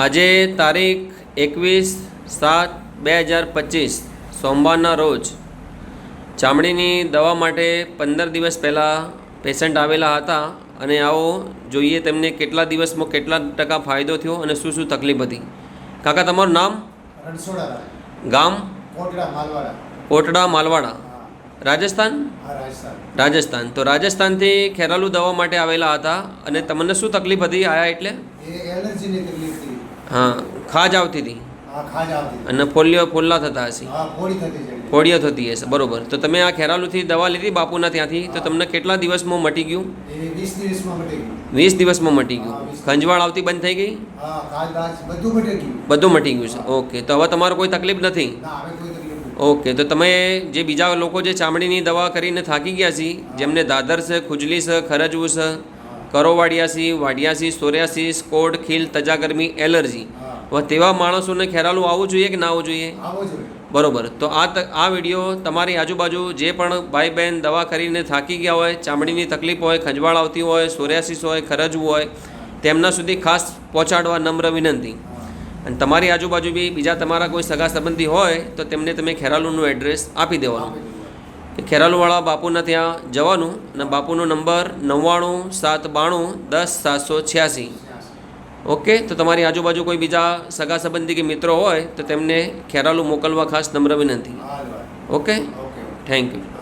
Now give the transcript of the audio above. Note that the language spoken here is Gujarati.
આજે તારીખ એકવીસ સાત બે હજાર પચીસ સોમવારના રોજ. ચામડીની દવા માટે પંદર દિવસ પહેલાં પેશન્ટ આવેલા હતા અને આવો જોઈએ તેમને કેટલા દિવસમાં કેટલા ટકા ફાયદો થયો અને શું શું તકલીફ હતી. કાકા તમારું નામ? ગામ? કોટડા માલવાડા. રાજસ્થાન? રાજસ્થાન. તો રાજસ્થાનથી ખેરાલુ દવા માટે આવેલા હતા અને તમને શું તકલીફ હતી આયા એટલે? એલર્જીની તકલીફ હતી. હા ખાજ આવતી હતી. અને ફોલ્લીઓ ફોલ્લા થતા હશે. ફોડીઓ થતી હશે બરોબર. તો તમે આ ખેરાલુથી દવા લીધી બાપુના ત્યાંથી? તો તમને કેટલા દિવસમાં મટી ગયું? વીસ દિવસમાં મટી ગયું. ખંજવાળ આવતી બંધ થઈ ગઈ? બધું મટી ગયું. છે. ઓકે તો હવે તમારો કોઈ તકલીફ નથી? કોઈ તકલીફ નથી. ઓકે તો તમે જે બીજા લોકો જે ચામડીની દવા કરીને થાકી ગયા છે જેમને દાદર છે ખુજલી છે ખરજવું છે કરોવાડિયાસી વાડિયાસી સોરિયાસીસ કોડ ખીલ તજાગરમી એલર્જી. હવે તેવા માણસોને ખેરાલું આવવું જોઈએ કે ના આવવું જોઈએ? બરોબર. તો આ આ વીડિયો તમારી આજુબાજુ જે પણ ભાઈ બહેન દવા કરીને થાકી ગયા હોય ચામડીની તકલીફ હોય ખંજવાળ આવતી હોય સોરિયાસિસ હોય ખરજવું હોય તેમના સુધી ખાસ પહોંચાડવા નમ્ર વિનંતી. અને તમારી આજુબાજુ બી બીજા તમારા કોઈ સગા સંબંધી હોય તો તેમને તમે ખેરાલુનું એડ્રેસ આપી દેવાનું. ખેરાલુવાળા બાપુના ત્યાં જવાનું અને બાપુનો નંબર નવ્વાણું સાત બાણું દસ સાતસો છ્યાસી. ઓકે તો તમારી આજુબાજુ કોઈ બીજા સગા સંબંધી કે મિત્રો હોય તો તેમને ખેરાલુ મોકલવા ખાસ નમ્ર વિનંતી. ઓકે? Thank you